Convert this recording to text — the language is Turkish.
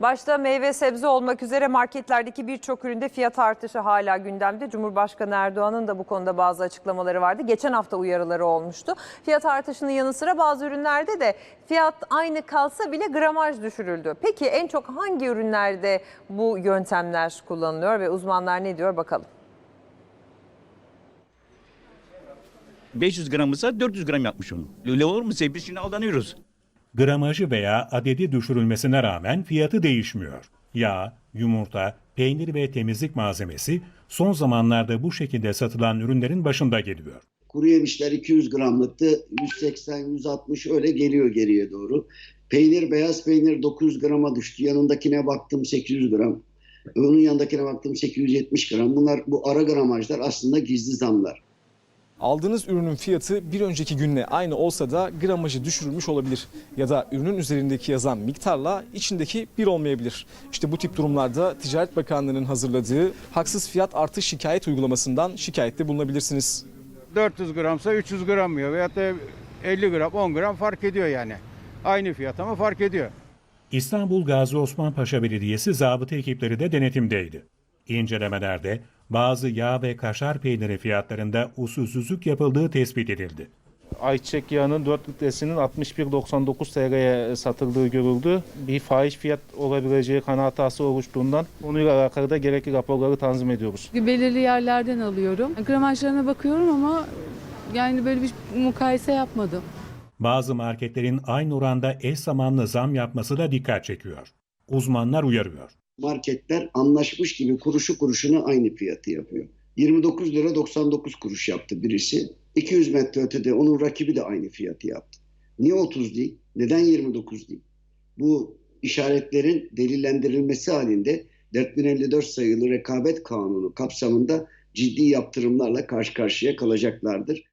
Başta meyve sebze olmak üzere marketlerdeki birçok üründe fiyat artışı hala gündemde. Cumhurbaşkanı Erdoğan'ın da bu konuda bazı açıklamaları vardı. Geçen hafta uyarıları olmuştu. Fiyat artışının yanı sıra bazı ürünlerde de fiyat aynı kalsa bile gramaj düşürüldü. Peki en çok hangi ürünlerde bu yöntemler kullanılıyor ve uzmanlar ne diyor bakalım. 500 gramımıza 400 gram yapmış onu. Öyle olur mu? Biz şimdi aldanıyoruz. Gramajı veya adedi düşürülmesine rağmen fiyatı değişmiyor. Yağ, yumurta, peynir ve temizlik malzemesi son zamanlarda bu şekilde satılan ürünlerin başında geliyor. Kuru yemişler 200 gramlıktı. 180-160 öyle geliyor geriye doğru. Peynir, beyaz peynir 900 grama düştü. Yanındakine baktım 800 gram. Onun yanındakine baktım 870 gram. Bunlar bu ara gramajlar aslında gizli zamlar. Aldığınız ürünün fiyatı bir önceki günle aynı olsa da gramajı düşürülmüş olabilir. Ya da ürünün üzerindeki yazan miktarla içindeki bir olmayabilir. İşte bu tip durumlarda Ticaret Bakanlığı'nın hazırladığı haksız fiyat artış şikayet uygulamasından şikayette bulunabilirsiniz. 400 gramsa 300 gram yiyor veyahut da 50 gram 10 gram fark ediyor yani. Aynı fiyat ama fark ediyor. İstanbul Gazi Osman Paşa Belediyesi zabıta ekipleri de denetimdeydi. İncelemelerde bazı yağ ve kaşar peyniri fiyatlarında usulsüzlük yapıldığı tespit edildi. ayçiçek yağının 4 litresinin 61.99 TL'ye satıldığı görüldü. Bir fahiş fiyat olabileceği kanaatası oluştuğundan konuyla alakalı da gerekli raporları tanzim ediyoruz. belirli yerlerden alıyorum. Gramajlarına bakıyorum ama yani böyle bir mukayese yapmadım. Bazı marketlerin aynı oranda eş zamanlı zam yapması da dikkat çekiyor. Uzmanlar uyarıyor. Marketler anlaşmış gibi kuruşu kuruşuna aynı fiyatı yapıyor. 29 lira 99 kuruş yaptı birisi. 200 metre ötede onun rakibi de aynı fiyatı yaptı. Niye 30 değil? Neden 29 değil? Bu işaretlerin delillendirilmesi halinde 4054 sayılı rekabet kanunu kapsamında ciddi yaptırımlarla karşı karşıya kalacaklardır.